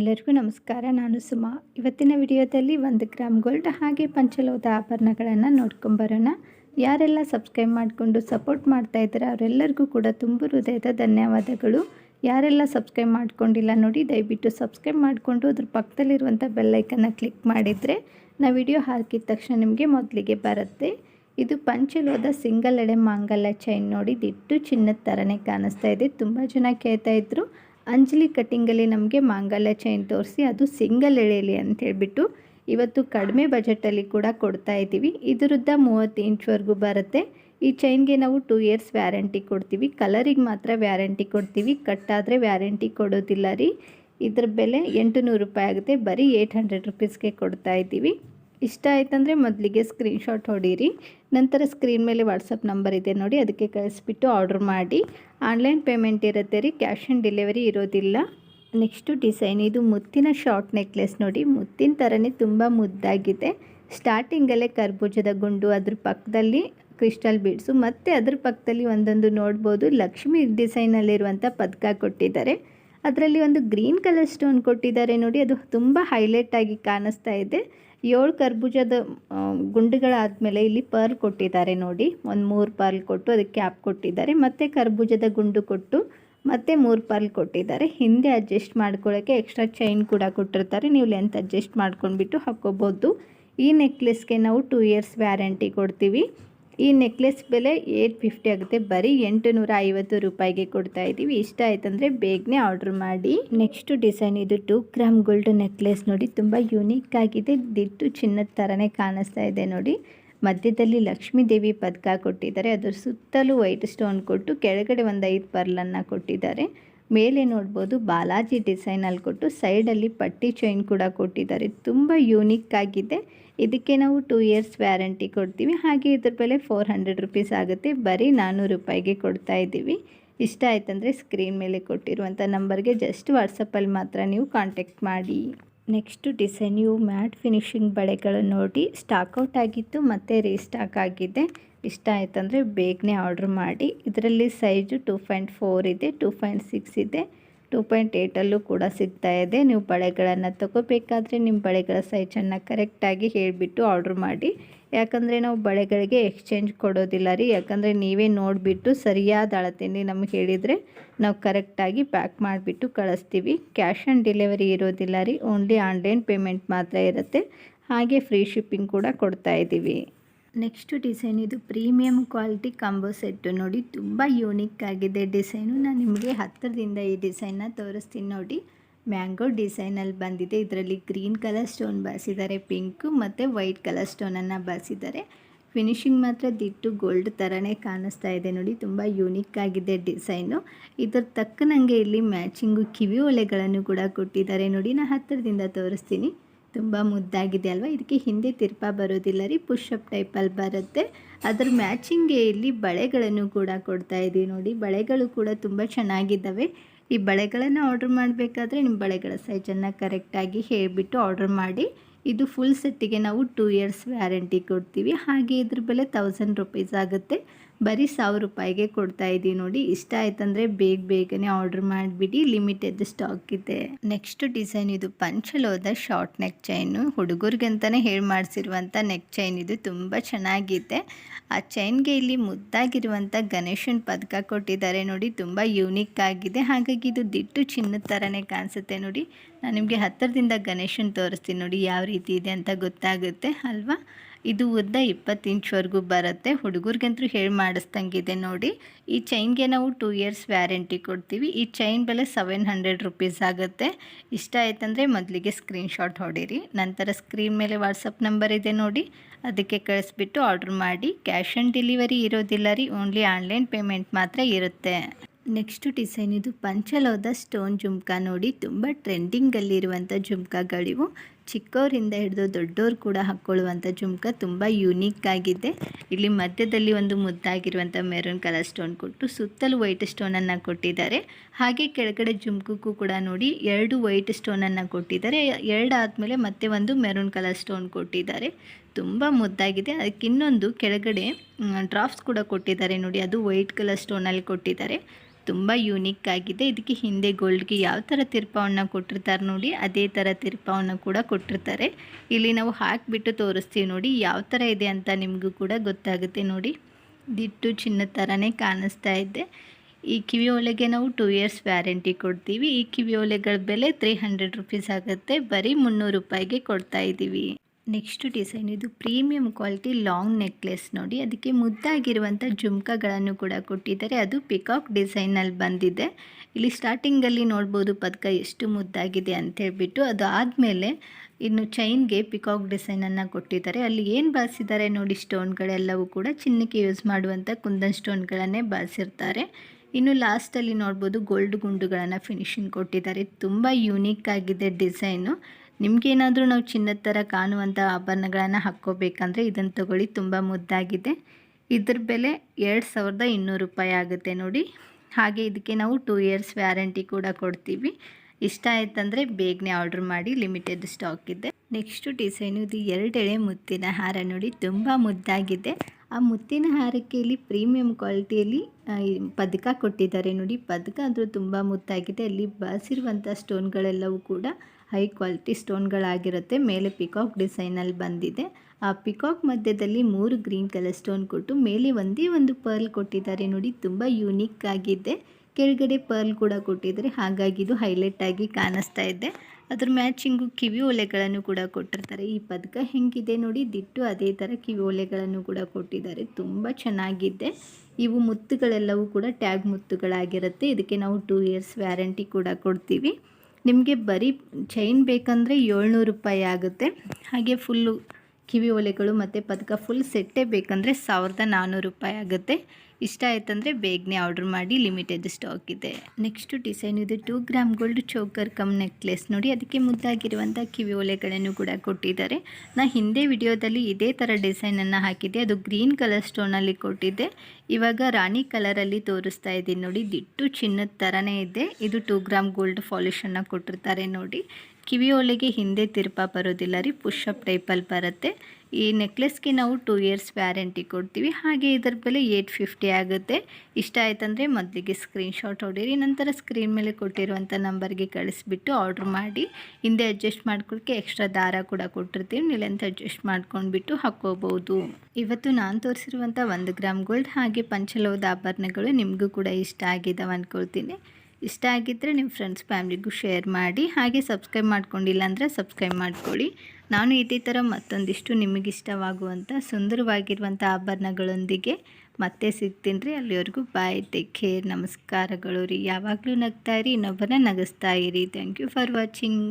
ಎಲ್ಲರಿಗೂ ನಮಸ್ಕಾರ. ನಾನು ಸುಮಾ. ಇವತ್ತಿನ ವಿಡಿಯೋದಲ್ಲಿ ಒಂದು ಗ್ರಾಮ್ ಗೋಲ್ಡ್ ಹಾಗೆ ಪಂಚಲೋಹದ ಆಭರಣಗಳನ್ನು ನೋಡ್ಕೊಂಬರೋಣ ಯಾರೆಲ್ಲ ಸಬ್ಸ್ಕ್ರೈಬ್ ಮಾಡಿಕೊಂಡು ಸಪೋರ್ಟ್ ಮಾಡ್ತಾ ಇದ್ದಾರೆ, ಅವರೆಲ್ಲರಿಗೂ ಕೂಡ ತುಂಬ ಹೃದಯದ ಧನ್ಯವಾದಗಳು. ಯಾರೆಲ್ಲ ಸಬ್ಸ್ಕ್ರೈಬ್ ಮಾಡ್ಕೊಂಡಿಲ್ಲ ನೋಡಿ, ದಯವಿಟ್ಟು ಸಬ್ಸ್ಕ್ರೈಬ್ ಮಾಡಿಕೊಂಡು ಅದ್ರ ಪಕ್ಕದಲ್ಲಿರುವಂಥ ಬೆಲ್ಲೈಕನ್ನ ಕ್ಲಿಕ್ ಮಾಡಿದರೆ ನಾ ವಿಡಿಯೋ ಹಾಕಿದ ತಕ್ಷಣ ನಿಮಗೆ ಮೊದಲಿಗೆ ಬರುತ್ತೆ. ಇದು ಪಂಚಲೋದ ಸಿಂಗಲ್ ಎಡೆ ಮಾಂಗಲ್ಯ ಚೈನ್ ನೋಡಿ, ದಿಟ್ಟು ಚಿನ್ನದ ಥರನೇ ಕಾಣಿಸ್ತಾ ಇದೆ. ತುಂಬ ಜನ ಕೇಳ್ತಾ ಇದ್ರು. ಅಂಜಲಿ ಕಟ್ಟಿಂಗಲ್ಲಿ ನಮಗೆ ಮಾಂಗಲ್ಯ ಚೈನ್ ತೋರಿಸಿ, ಅದು ಸಿಂಗಲ್ ಎಳೆಯಲಿ ಅಂತ ಹೇಳಿಬಿಟ್ಟು ಇವತ್ತು ಕಡಿಮೆ ಬಜೆಟಲ್ಲಿ ಕೂಡ ಕೊಡ್ತಾ ಇದ್ದೀವಿ. ಇದರದ್ದ ಮೂವತ್ತು ಇಂಚ್ವರೆಗೂ ಬರುತ್ತೆ. ಈ ಚೈನ್ಗೆ ನಾವು ಟೂ ಇಯರ್ಸ್ ವ್ಯಾರಂಟಿ ಕೊಡ್ತೀವಿ. ಕಲರಿಗೆ ಮಾತ್ರ ವ್ಯಾರಂಟಿ ಕೊಡ್ತೀವಿ. ಕಟ್ಟಾದರೆ ವ್ಯಾರಂಟಿ ಕೊಡೋದಿಲ್ಲ ರೀ. ಇದ್ರ ಬೆಲೆ ಎಂಟು ನೂರು ರೂಪಾಯಿ ಆಗುತ್ತೆ. ಬರೀ ಏಯ್ಟ್ ಹಂಡ್ರೆಡ್ ರುಪೀಸ್ಗೆ ಕೊಡ್ತಾ ಇದ್ದೀವಿ. ಇಷ್ಟ ಆಯ್ತಂದರೆ ಮೊದಲಿಗೆ ಸ್ಕ್ರೀನ್ಶಾಟ್ ಹೊಡೀರಿ. ನಂತರ ಸ್ಕ್ರೀನ್ ಮೇಲೆ ವಾಟ್ಸಪ್ ನಂಬರ್ ಇದೆ ನೋಡಿ, ಅದಕ್ಕೆ ಕಳಿಸ್ಬಿಟ್ಟು ಆರ್ಡ್ರ್ ಮಾಡಿ. ಆನ್ಲೈನ್ ಪೇಮೆಂಟ್ ಇರುತ್ತೆ ರೀ ಕ್ಯಾಶ್ ಆನ್ ಡೆಲಿವರಿ ಇರೋದಿಲ್ಲ. ನೆಕ್ಸ್ಟು ಡಿಸೈನ್ ಇದು ಮುತ್ತಿನ ಶಾರ್ಟ್ ನೆಕ್ಲೆಸ್ ನೋಡಿ. ಮುತ್ತಿನ ಥರನೇ ತುಂಬ ಮುದ್ದಾಗಿದೆ. ಸ್ಟಾರ್ಟಿಂಗಲ್ಲೇ ಕರ್ಬೂಜದ ಗುಂಡು, ಅದ್ರ ಪಕ್ಕದಲ್ಲಿ ಕ್ರಿಸ್ಟಲ್ ಬೀಡ್ಸು ಮತ್ತು ಅದ್ರ ಪಕ್ಕದಲ್ಲಿ ಒಂದೊಂದು ನೋಡ್ಬೋದು. ಲಕ್ಷ್ಮಿ ಡಿಸೈನಲ್ಲಿರುವಂಥ ಪದಕ ಕೊಟ್ಟಿದ್ದಾರೆ. ಅದರಲ್ಲಿ ಒಂದು ಗ್ರೀನ್ ಕಲರ್ ಸ್ಟೋನ್ ಕೊಟ್ಟಿದ್ದಾರೆ ನೋಡಿ, ಅದು ತುಂಬ ಹೈಲೈಟ್ ಆಗಿ ಕಾಣಿಸ್ತಾ ಇದೆ. ಏಳು ಕರ್ಬೂಜದ ಗುಂಡುಗಳಾದಮೇಲೆ ಇಲ್ಲಿ ಪರ್ಲ್ ಕೊಟ್ಟಿದ್ದಾರೆ ನೋಡಿ. ಒಂದು ಮೂರು ಪರ್ಲ್ ಕೊಟ್ಟು ಅದಕ್ಕೆ ಕ್ಯಾಪ್ ಕೊಟ್ಟಿದ್ದಾರೆ. ಮತ್ತು ಕರ್ಬೂಜದ ಗುಂಡು ಕೊಟ್ಟು ಮತ್ತೆ ಮೂರು ಪರ್ಲ್ ಕೊಟ್ಟಿದ್ದಾರೆ. ಹಿಂದೆ ಅಡ್ಜಸ್ಟ್ ಮಾಡ್ಕೊಳ್ಳೋಕ್ಕೆ ಎಕ್ಸ್ಟ್ರಾ ಚೈನ್ ಕೂಡ ಕೊಟ್ಟಿರ್ತಾರೆ. ನೀವು ಲೆಂತ್ ಅಡ್ಜಸ್ಟ್ ಮಾಡ್ಕೊಂಡ್ಬಿಟ್ಟು ಹಾಕ್ಕೋಬೋದು. ಈ ನೆಕ್ಲೆಸ್ಗೆ ನಾವು ಟೂ ಇಯರ್ಸ್ ವ್ಯಾರಂಟಿ ಕೊಡ್ತೀವಿ. ಈ ನೆಕ್ಲೆಸ್ ಬೆಲೆ ಏಟ್ ಫಿಫ್ಟಿ ಆಗುತ್ತೆ. ಬರೀ ಎಂಟು ನೂರ ಐವತ್ತು ರೂಪಾಯಿಗೆ ಕೊಡ್ತಾ ಇದ್ದೀವಿ. ಇಷ್ಟ ಆಯ್ತಂದರೆ ಬೇಗನೆ ಆರ್ಡ್ರ್ ಮಾಡಿ. ನೆಕ್ಸ್ಟ್ ಡಿಸೈನ್ ಇದು ಟೂ ಗ್ರಾಮ್ ಗೋಲ್ಡ್ ನೆಕ್ಲೆಸ್ ನೋಡಿ. ತುಂಬ ಯುನೀಕ್ ಆಗಿದೆ. ದಿಟ್ಟು ಚಿನ್ನದ ಥರನೇ ಕಾಣಿಸ್ತಾ ಇದೆ ನೋಡಿ. ಮಧ್ಯದಲ್ಲಿ ಲಕ್ಷ್ಮೀ ದೇವಿ ಪದಕ ಕೊಟ್ಟಿದ್ದಾರೆ. ಅದರ ಸುತ್ತಲೂ ವೈಟ್ ಸ್ಟೋನ್ ಕೊಟ್ಟು ಕೆಳಗಡೆ ಒಂದು ಐದು ಪರ್ಲನ್ನು ಕೊಟ್ಟಿದ್ದಾರೆ. ಮೇಲೆ ನೋಡ್ಬೋದು ಬಾಲಾಜಿ ಡಿಸೈನಲ್ಲಿ ಕೊಟ್ಟು ಸೈಡಲ್ಲಿ ಪಟ್ಟಿ ಚೈನ್ ಕೂಡ ಕೊಟ್ಟಿದ್ದಾರೆ. ತುಂಬ ಯೂನಿಕ್ ಆಗಿದೆ. ಇದಕ್ಕೆ ನಾವು ಟೂ ಇಯರ್ಸ್ ವ್ಯಾರಂಟಿ ಕೊಡ್ತೀವಿ. ಹಾಗೆ ಇದ್ರ ಬೆಲೆ ಫೋರ್ ಹಂಡ್ರೆಡ್ ರುಪೀಸ್ ಆಗುತ್ತೆ. ಬರೀ ನಾನ್ನೂರು ರೂಪಾಯಿಗೆ ಕೊಡ್ತಾ ಇದ್ದೀವಿ. ಇಷ್ಟ ಆಯ್ತಂದರೆ ಸ್ಕ್ರೀನ್ ಮೇಲೆ ಕೊಟ್ಟಿರುವಂಥ ನಂಬರ್ಗೆ ಜಸ್ಟ್ ವಾಟ್ಸಪ್ಪಲ್ಲಿ ಮಾತ್ರ ನೀವು ಕಾಂಟ್ಯಾಕ್ಟ್ ಮಾಡಿ. ನೆಕ್ಸ್ಟು ಡಿಸೈನ್ ಇವು ಮ್ಯಾಟ್ ಫಿನಿಶಿಂಗ್ ಬಳೆಗಳನ್ನು ನೋಡಿ. ಸ್ಟಾಕ್ ಔಟ್ ಆಗಿತ್ತು, ಮತ್ತು ರೀಸ್ಟಾಕ್ ಆಗಿದೆ. ಇಷ್ಟ ಆಯಿತಂದರೆ ಬೇಗನೆ ಆರ್ಡ್ರ್ ಮಾಡಿ. ಇದರಲ್ಲಿ ಸೈಜು ಟೂ ಪಾಯಿಂಟ್ ಫೋರ್ ಇದೆ, ಟೂ ಪಾಯಿಂಟ್ ಸಿಕ್ಸ್ ಇದೆ, ಟೂ ಪಾಯಿಂಟ್ ಏಯ್ಟಲ್ಲೂ ಕೂಡ ಸಿಗ್ತಾ ಇದೆ. ನೀವು ಬಳೆಗಳನ್ನು ತಗೋಬೇಕಾದ್ರೆ ನಿಮ್ಮ ಬಳೆಗಳ ಸೈಜನ್ನು ಕರೆಕ್ಟಾಗಿ ಹೇಳಿಬಿಟ್ಟು ಆರ್ಡ್ರ್ ಮಾಡಿ. ಯಾಕಂದರೆ ನಾವು ಬಳೆಗಳಿಗೆ ಎಕ್ಸ್ಚೇಂಜ್ ಕೊಡೋದಿಲ್ಲ ರೀ. ಯಾಕಂದರೆ ನೀವೇ ನೋಡಿಬಿಟ್ಟು ಸರಿಯಾದ ಅಳತೆಯಲ್ಲಿ ನಮಗೆ ಹೇಳಿದರೆ ನಾವು ಕರೆಕ್ಟಾಗಿ ಪ್ಯಾಕ್ ಮಾಡಿಬಿಟ್ಟು ಕಳಿಸ್ತೀವಿ. ಕ್ಯಾಶ್ ಆನ್ ಡೆಲಿವರಿ ಇರೋದಿಲ್ಲ ರೀ. ಓನ್ಲಿ ಆನ್ಲೈನ್ ಪೇಮೆಂಟ್ ಮಾತ್ರ ಇರುತ್ತೆ. ಹಾಗೆ ಫ್ರೀ ಶಿಪ್ಪಿಂಗ್ ಕೂಡ ಕೊಡ್ತಾ ಇದ್ದೀವಿ. ನೆಕ್ಸ್ಟು ಡಿಸೈನ್ ಇದು ಪ್ರೀಮಿಯಂ ಕ್ವಾಲಿಟಿ ಕಾಂಬೋ ಸೆಟ್ಟು. ನೋಡಿ, ತುಂಬ ಯೂನಿಕ್ ಆಗಿದೆ ಡಿಸೈನು. ನಾನು ನಿಮಗೆ ಹತ್ತಿರದಿಂದ ಈ ಡಿಸೈನ್ನ ತೋರಿಸ್ತೀನಿ ನೋಡಿ. ಮ್ಯಾಂಗೋ ಡಿಸೈನಲ್ಲಿ ಬಂದಿದೆ. ಇದರಲ್ಲಿ ಗ್ರೀನ್ ಕಲರ್ ಸ್ಟೋನ್ ಬಳಸಿದ್ದಾರೆ ಪಿಂಕು ಮತ್ತು ವೈಟ್ ಕಲರ್ ಸ್ಟೋನನ್ನು ಬಳಸಿದ್ದಾರೆ ಫಿನಿಶಿಂಗ್ ಮಾತ್ರ ದಿಟ್ಟು ಗೋಲ್ಡ್ ಥರನೇ ಕಾಣಿಸ್ತಾ ಇದೆ ನೋಡಿ. ತುಂಬ ಯೂನಿಕ್ ಆಗಿದೆ ಡಿಸೈನು. ಇದ್ರ ತಕ್ಕನಂಗೆ ಇಲ್ಲಿ ಮ್ಯಾಚಿಂಗು ಕಿವಿ ಒಲೆಗಳನ್ನು ಕೂಡ ಕೊಟ್ಟಿದ್ದಾರೆ ನೋಡಿ. ನಾನು ಹತ್ತಿರದಿಂದ ತೋರಿಸ್ತೀನಿ. ತುಂಬ ಮುದ್ದಾಗಿದೆ ಅಲ್ವಾ? ಇದಕ್ಕೆ ಹಿಂದೆ ತಿರ್ಪ ಬರೋದಿಲ್ಲ ರೀ ಪುಷಪ್ ಟೈಪಲ್ಲಿ ಬರುತ್ತೆ. ಅದರ ಮ್ಯಾಚಿಂಗ್ಗೆ ಇಲ್ಲಿ ಬಳೆಗಳನ್ನು ಕೂಡ ಕೊಡ್ತಾ ಇದ್ದೀವಿ ನೋಡಿ. ಬಳೆಗಳು ಕೂಡ ತುಂಬ ಚೆನ್ನಾಗಿದ್ದಾವೆ. ಈ ಬಳೆಗಳನ್ನು ಆರ್ಡ್ರ್ ಮಾಡಬೇಕಾದ್ರೆ ನಿಮ್ಮ ಬಳೆಗಳ ಸೈಜನ್ನು ಕರೆಕ್ಟಾಗಿ ಹೇಳಿಬಿಟ್ಟು ಆರ್ಡ್ರ್ ಮಾಡಿ. ಇದು ಫುಲ್ ಸೆಟ್ಟಿಗೆ ನಾವು ಟೂ ಇಯರ್ಸ್ ವ್ಯಾರಂಟಿ ಕೊಡ್ತೀವಿ. ಹಾಗೆ ಇದ್ರ ಬೆಲೆ ತೌಸಂಡ್ ರುಪೀಸ್ ಆಗುತ್ತೆ. ಬರೀ ಸಾವಿರ ರೂಪಾಯಿಗೆ ಕೊಡ್ತಾ ಇದ್ದೀವಿ ನೋಡಿ. ಇಷ್ಟ ಆಯ್ತಂದರೆ ಬೇಗ ಬೇಗನೆ ಆರ್ಡ್ರ್ ಮಾಡಿಬಿಡಿ. ಲಿಮಿಟೆಡ್ ಸ್ಟಾಕ್ ಇದೆ. ನೆಕ್ಸ್ಟ್ ಡಿಸೈನ್ ಇದು ಪಂಚಲೋದ ಶಾರ್ಟ್ ನೆಕ್ ಚೈನು ಹುಡುಗರಿಗಂತಲೇ ಹೇಳಿ ಮಾಡಿಸಿರುವಂಥ ನೆಕ್ ಚೈನ್ ಇದು ತುಂಬ ಚೆನ್ನಾಗಿದೆ. ಆ ಚೈನ್ಗೆ ಇಲ್ಲಿ ಮುದ್ದಾಗಿರುವಂಥ ಗಣೇಶನ ಪದಕ ಕೊಟ್ಟಿದ್ದಾರೆ ನೋಡಿ. ತುಂಬ ಯೂನಿಕ್ ಆಗಿದೆ. ಹಾಗಾಗಿ ಇದು ದಿಟ್ಟು ಚಿನ್ನದ ಥರನೇ ಕಾಣಿಸುತ್ತೆ ನೋಡಿ. ನಾನು ನಿಮಗೆ ಹತ್ತಿರದಿಂದ ಗಣೇಶನ್ ತೋರಿಸ್ತೀನಿ ನೋಡಿ ಯಾವ ರೀತಿ ಇದೆ ಅಂತ ಗೊತ್ತಾಗುತ್ತೆ ಅಲ್ವಾ? ಇದು ಉದ್ದ ಇಪ್ಪತ್ತು ಇಂಚ್ವರೆಗೂ ಬರುತ್ತೆ. ಹುಡುಗರಿಗಂತೂ ಹೇಳಿ ಮಾಡಿಸ್ದಂಗಿದೆ ನೋಡಿ. ಈ ಚೈನ್ಗೆ ನಾವು ಟೂ ಇಯರ್ಸ್ ವ್ಯಾರಂಟಿ ಕೊಡ್ತೀವಿ. ಈ ಚೈನ್ ಬೆಲೆ ಸೆವೆನ್ ಹಂಡ್ರೆಡ್ ರುಪೀಸ್ ಆಗುತ್ತೆ. ಇಷ್ಟ ಆಯ್ತಂದರೆ ಮೊದಲಿಗೆ ಸ್ಕ್ರೀನ್ಶಾಟ್ ಹೊಡೀರಿ. ನಂತರ ಸ್ಕ್ರೀನ್ ಮೇಲೆ ವಾಟ್ಸಪ್ ನಂಬರ್ ಇದೆ ನೋಡಿ. ಅದಕ್ಕೆ ಕಳಿಸ್ಬಿಟ್ಟು ಆರ್ಡ್ರ್ ಮಾಡಿ. ಕ್ಯಾಶ್ ಆನ್ ಡೆಲಿವರಿ ಇರೋದಿಲ್ಲ ರೀ. ಓನ್ಲಿ ಆನ್ಲೈನ್ ಪೇಮೆಂಟ್ ಮಾತ್ರ ಇರುತ್ತೆ. ನೆಕ್ಸ್ಟ್ ಡಿಸೈನ್ ಇದು ಪಂಚಲೋದ ಸ್ಟೋನ್ ಜುಮ್ಕಾ ನೋಡಿ. ತುಂಬ ಟ್ರೆಂಡಿಂಗಲ್ಲಿರುವಂಥ ಜುಮ್ಕಾಗಳಿವು. ಚಿಕ್ಕವರಿಂದ ಹಿಡಿದು ದೊಡ್ಡವರು ಕೂಡ ಹಾಕ್ಕೊಳ್ಳುವಂಥ ಜುಮ್ಕಾ ತುಂಬ ಯೂನಿಕ್ ಆಗಿದೆ. ಇಲ್ಲಿ ಮಧ್ಯದಲ್ಲಿ ಒಂದು ಮುದ್ದಾಗಿರುವಂಥ ಮೆರೂನ್ ಕಲರ್ ಸ್ಟೋನ್ ಕೊಟ್ಟು ಸುತ್ತಲೂ ವೈಟ್ ಸ್ಟೋನನ್ನು ಕೊಟ್ಟಿದ್ದಾರೆ. ಹಾಗೆ ಕೆಳಗಡೆ ಜುಮ್ಕಕ್ಕೂ ಕೂಡ ನೋಡಿ ಎರಡು ವೈಟ್ ಸ್ಟೋನನ್ನು ಕೊಟ್ಟಿದ್ದಾರೆ. ಎರಡು ಆದಮೇಲೆ ಮತ್ತೆ ಒಂದು ಮೆರೂನ್ ಕಲರ್ ಸ್ಟೋನ್ ಕೊಟ್ಟಿದ್ದಾರೆ. ತುಂಬ ಮುದ್ದಾಗಿದೆ. ಅದಕ್ಕೆ ಇನ್ನೊಂದು ಕೆಳಗಡೆ ಡ್ರಾಪ್ಸ್ ಕೂಡ ಕೊಟ್ಟಿದ್ದಾರೆ ನೋಡಿ. ಅದು ವೈಟ್ ಕಲರ್ ಸ್ಟೋನಲ್ಲಿ ಕೊಟ್ಟಿದ್ದಾರೆ. ತುಂಬ ಯೂನಿಕ್ ಆಗಿದೆ. ಇದಕ್ಕೆ ಹಿಂದೆ ಗೋಲ್ಡ್ಗೆ ಯಾವ ಥರ ತಿರ್ಪವನ್ನು ಕೊಟ್ಟಿರ್ತಾರೆ ನೋಡಿ, ಅದೇ ಥರ ತಿರ್ಪವನ್ನು ಕೂಡ ಕೊಟ್ಟಿರ್ತಾರೆ. ಇಲ್ಲಿ ನಾವು ಹಾಕಿಬಿಟ್ಟು ತೋರಿಸ್ತೀವಿ ನೋಡಿ, ಯಾವ ಥರ ಇದೆ ಅಂತ ನಿಮಗೂ ಕೂಡ ಗೊತ್ತಾಗುತ್ತೆ ನೋಡಿ. ದಿಟ್ಟು ಚಿನ್ನದ ಥರನೇ ಕಾಣಿಸ್ತಾ ಇದೆ. ಈ ಕಿವಿ ಒಲೆಗೆ ನಾವು ಟೂ ಇಯರ್ಸ್ ವ್ಯಾರಂಟಿ ಕೊಡ್ತೀವಿ. ಈ ಕಿವಿ ಒಲೆಗಳ ಬೆಲೆ ತ್ರೀ ಹಂಡ್ರೆಡ್ ರುಪೀಸ್ ಆಗುತ್ತೆ. ಬರೀ ಮುನ್ನೂರು ರೂಪಾಯಿಗೆ ಕೊಡ್ತಾ ಇದ್ದೀವಿ ನೆಕ್ಸ್ಟ್ ಡಿಸೈನ್, ಇದು ಪ್ರೀಮಿಯಂ ಕ್ವಾಲಿಟಿ ಲಾಂಗ್ ನೆಕ್ಲೆಸ್ ನೋಡಿ. ಅದಕ್ಕೆ ಮುದ್ದಾಗಿರುವಂಥ ಜುಮ್ಕಗಳನ್ನು ಕೂಡ ಕೊಟ್ಟಿದ್ದಾರೆ. ಅದು ಪಿಕಾಕ್ ಡಿಸೈನಲ್ಲಿ ಬಂದಿದೆ. ಇಲ್ಲಿ ಸ್ಟಾರ್ಟಿಂಗಲ್ಲಿ ನೋಡ್ಬೋದು ಪದಕ ಎಷ್ಟು ಮುದ್ದಾಗಿದೆ ಅಂತ ಹೇಳ್ಬಿಟ್ಟು, ಅದು ಆದಮೇಲೆ ಇನ್ನು ಚೈನ್ಗೆ ಪಿಕಾಕ್ ಡಿಸೈನನ್ನು ಕೊಟ್ಟಿದ್ದಾರೆ. ಅಲ್ಲಿ ಏನು ಬಳಸಿದ್ದಾರೆ ನೋಡಿ, ಸ್ಟೋನ್ಗಳೆಲ್ಲವೂ ಕೂಡ ಚಿನ್ನಕ್ಕೆ ಯೂಸ್ ಮಾಡುವಂಥ ಕುಂದನ್ ಸ್ಟೋನ್ಗಳನ್ನೇ ಬಳಸಿರ್ತಾರೆ. ಇನ್ನು ಲಾಸ್ಟಲ್ಲಿ ನೋಡ್ಬೋದು ಗೋಲ್ಡ್ ಗುಂಡುಗಳನ್ನು ಫಿನಿಶಿಂಗ್ ಕೊಟ್ಟಿದ್ದಾರೆ. ತುಂಬ ಯೂನಿಕ್ ಆಗಿದೆ ಡಿಸೈನು. ನಿಮಗೇನಾದರೂ ನಾವು ಚಿನ್ನದ ಥರ ಕಾಣುವಂಥ ಆಭರಣಗಳನ್ನು ಹಾಕ್ಕೋಬೇಕಂದ್ರೆ ಇದನ್ನು ತಗೊಳ್ಳಿ, ತುಂಬ ಮುದ್ದಾಗಿದೆ. ಇದ್ರ ಬೆಲೆ ಎರಡು ಸಾವಿರದ ಇನ್ನೂರು ರೂಪಾಯಿ ಆಗುತ್ತೆ ನೋಡಿ. ಹಾಗೆ ಇದಕ್ಕೆ ನಾವು ಟೂ ಇಯರ್ಸ್ ವ್ಯಾರಂಟಿ ಕೂಡ ಕೊಡ್ತೀವಿ. ಇಷ್ಟ ಆಯ್ತಂದರೆ ಬೇಗನೆ ಆರ್ಡ್ರ್ ಮಾಡಿ ಲಿಮಿಟೆಡ್ ಸ್ಟಾಕ್ ಇದೆ. ನೆಕ್ಸ್ಟು ಡಿಸೈನು ಇದು ಎರಡೆಳೆ ಮುತ್ತಿನ ಹಾರ ನೋಡಿ, ತುಂಬ ಮುದ್ದಾಗಿದೆ. ಆ ಮುತ್ತಿನ ಹಾರಕ್ಕೆ ಇಲ್ಲಿ ಪ್ರೀಮಿಯಂ ಕ್ವಾಲಿಟಿಯಲ್ಲಿ ಪದಕ ಕೊಟ್ಟಿದ್ದಾರೆ ನೋಡಿ. ಪದಕ ಆದರೂ ತುಂಬ ಮುದ್ದಾಗಿದೆ. ಅಲ್ಲಿ ಬಳಸಿರುವಂಥ ಸ್ಟೋನ್ಗಳೆಲ್ಲವೂ ಕೂಡ ಹೈ ಕ್ವಾಲಿಟಿ ಸ್ಟೋನ್ಗಳಾಗಿರುತ್ತೆ. ಮೇಲೆ ಪಿಕಾಕ್ ಡಿಸೈನಲ್ಲಿ ಬಂದಿದೆ. ಆ ಪಿಕಾಕ್ ಮಧ್ಯದಲ್ಲಿ ಮೂರು ಗ್ರೀನ್ ಕಲರ್ ಸ್ಟೋನ್ ಕೊಟ್ಟು ಮೇಲೆ ಒಂದೇ ಒಂದು ಪರ್ಲ್ ಕೊಟ್ಟಿದ್ದಾರೆ. ನೋಡಿ, ತುಂಬ ಯೂನಿಕ್ ಆಗಿದೆ. ಕೆಳಗಡೆ ಪರ್ಲ್ ಕೂಡ ಕೊಟ್ಟಿದ್ದಾರೆ. ಹಾಗಾಗಿ ಇದು ಹೈಲೈಟ್ ಆಗಿ ಕಾಣಿಸ್ತಾ ಇದೆ. ಅದ್ರ ಮ್ಯಾಚಿಂಗು ಕಿವಿ ಒಲೆಗಳನ್ನು ಕೂಡ ಕೊಟ್ಟಿರ್ತಾರೆ. ಈ ಪದಕ ಹೆಂಗಿದೆ ನೋಡಿ, ದಿಟ್ಟು ಅದೇ ಥರ ಕಿವಿ ಒಲೆಗಳನ್ನು ಕೂಡ ಕೊಟ್ಟಿದ್ದಾರೆ. ತುಂಬ ಚೆನ್ನಾಗಿದೆ. ಇವು ಮುತ್ತುಗಳೆಲ್ಲವೂ ಕೂಡ ಟ್ಯಾಗ್ ಮುತ್ತುಗಳಾಗಿರುತ್ತೆ. ಇದಕ್ಕೆ ನಾವು ಟೂ ಇಯರ್ಸ್ ವ್ಯಾರಂಟಿ ಕೂಡ ಕೊಡ್ತೀವಿ. ನಿಮಗೆ ಬರೀ ಚೈನ್ ಬೇಕಂದರೆ ಏಳ್ನೂರು ರೂಪಾಯಿ ಆಗುತ್ತೆ. ಹಾಗೆ ಫುಲ್ಲು ಕಿವಿ ಒಲೆಗಳು ಮತ್ತು ಪದಕ ಫುಲ್ ಸೆಟ್ಟೇ ಬೇಕಂದರೆ ಸಾವಿರದ ನಾನ್ನೂರು ರೂಪಾಯಿ ಆಗುತ್ತೆ. ಇಷ್ಟ ಆಯ್ತಂದರೆ ಬೇಗನೆ ಆರ್ಡ್ರ್ ಮಾಡಿ ಲಿಮಿಟೆಡ್ ಸ್ಟಾಕ್ ಇದೆ. ನೆಕ್ಸ್ಟು ಡಿಸೈನ್ ಇದೆ two gram gold choker cum necklace ನೋಡಿ, ಅದಕ್ಕೆ ಮುದ್ದಾಗಿರುವಂಥ ಕಿವಿ ಒಲೆಗಳನ್ನು ಕೂಡ ಕೊಟ್ಟಿದ್ದಾರೆ. ನಾ ಹಿಂದೆ ವಿಡಿಯೋದಲ್ಲಿ ಇದೇ ಥರ ಡಿಸೈನನ್ನು ಹಾಕಿದ್ದೆ. ಅದು ಗ್ರೀನ್ ಕಲರ್ ಸ್ಟೋನಲ್ಲಿ ಕೊಟ್ಟಿದ್ದೆ. ಇವಾಗ ರಾಣಿ ಕಲರಲ್ಲಿ ತೋರಿಸ್ತಾ ಇದ್ದೀನಿ. ನೋಡಿ, ದಿಟ್ಟು ಚಿನ್ನದ ಥರನೇ ಇದೆ. ಇದು ಟೂ ಗ್ರಾಮ್ ಗೋಲ್ಡ್ ಫಾಲಿಶನ್ನು ಕೊಟ್ಟಿರ್ತಾರೆ ನೋಡಿ. ಕಿವಿ ಒಲೆಗೆ ಹಿಂದೆ ತಿರುಪ ಬರೋದಿಲ್ಲ ರೀ ಪುಷಪ್ ಟೈಪಲ್ಲಿ ಬರುತ್ತೆ. ಈ ನೆಕ್ಲೆಸ್ಗೆ ನಾವು ಟೂ ಇಯರ್ಸ್ ವ್ಯಾರಂಟಿ ಕೊಡ್ತೀವಿ. ಹಾಗೆ ಇದರ ಬೆಲೆ ಏಯ್ಟ್ ಫಿಫ್ಟಿ ಆಗುತ್ತೆ. ಇಷ್ಟ ಆಯ್ತಂದರೆ ಮೊದಲಿಗೆ ಸ್ಕ್ರೀನ್ಶಾಟ್ ಹೊಡೀರಿ, ನಂತರ ಸ್ಕ್ರೀನ್ ಮೇಲೆ ಕೊಟ್ಟಿರುವಂಥ ನಂಬರ್ಗೆ ಕಳಿಸ್ಬಿಟ್ಟು ಆರ್ಡ್ರ್ ಮಾಡಿ, ಹಿಂದೆ ಅಡ್ಜಸ್ಟ್ ಮಾಡ್ಕೊಳ್ಳೋಕ್ಕೆ ಎಕ್ಸ್ಟ್ರಾ ದಾರ ಕೂಡ ಕೊಟ್ಟಿರ್ತೀವಿ. ನೀಲೆಂತ ಅಡ್ಜಸ್ಟ್ ಮಾಡ್ಕೊಂಡ್ಬಿಟ್ಟು ಹಾಕ್ಕೋಬೋದು. ಇವತ್ತು ನಾನು ತೋರಿಸಿರುವಂಥ ಒಂದು ಗ್ರಾಮ್ ಗೋಲ್ಡ್ ಹಾಗೆ ಪಂಚಲೋದ ಆಭರಣಗಳು ನಿಮಗೂ ಕೂಡ ಇಷ್ಟ ಆಗಿದ್ದಾವೆ ಅಂದ್ಕೊಳ್ತೀನಿ ಇಷ್ಟ ಆಗಿದ್ದರೆ ನಿಮ್ಮ ಫ್ರೆಂಡ್ಸ್ ಫ್ಯಾಮ್ಲಿಗೂ ಶೇರ್ ಮಾಡಿ, ಹಾಗೆ ಸಬ್ಸ್ಕ್ರೈಬ್ ಮಾಡ್ಕೊಂಡಿಲ್ಲ ಅಂದರೆ ಸಬ್ಸ್ಕ್ರೈಬ್ ಮಾಡ್ಕೊಳ್ಳಿ. ನಾನು ಇದೇ ಥರ ಮತ್ತೊಂದಿಷ್ಟು ನಿಮಗಿಷ್ಟವಾಗುವಂಥ ಸುಂದರವಾಗಿರುವಂಥ ಆಭರಣಗಳೊಂದಿಗೆ ಮತ್ತೆ ಸಿಗ್ತೀನಿ ರೀ. ಅಲ್ಲಿವರೆಗೂ ಬಾಯ್ ಟೇಕ್ ಕೇರ್ ನಮಸ್ಕಾರಗಳು ರೀ. ಯಾವಾಗಲೂ ನಗ್ತಾ ಇರಿ, ಇನ್ನೊಬ್ಬರನ್ನ ನಗಿಸ್ತಾ ಇರಿ. Thank you for watching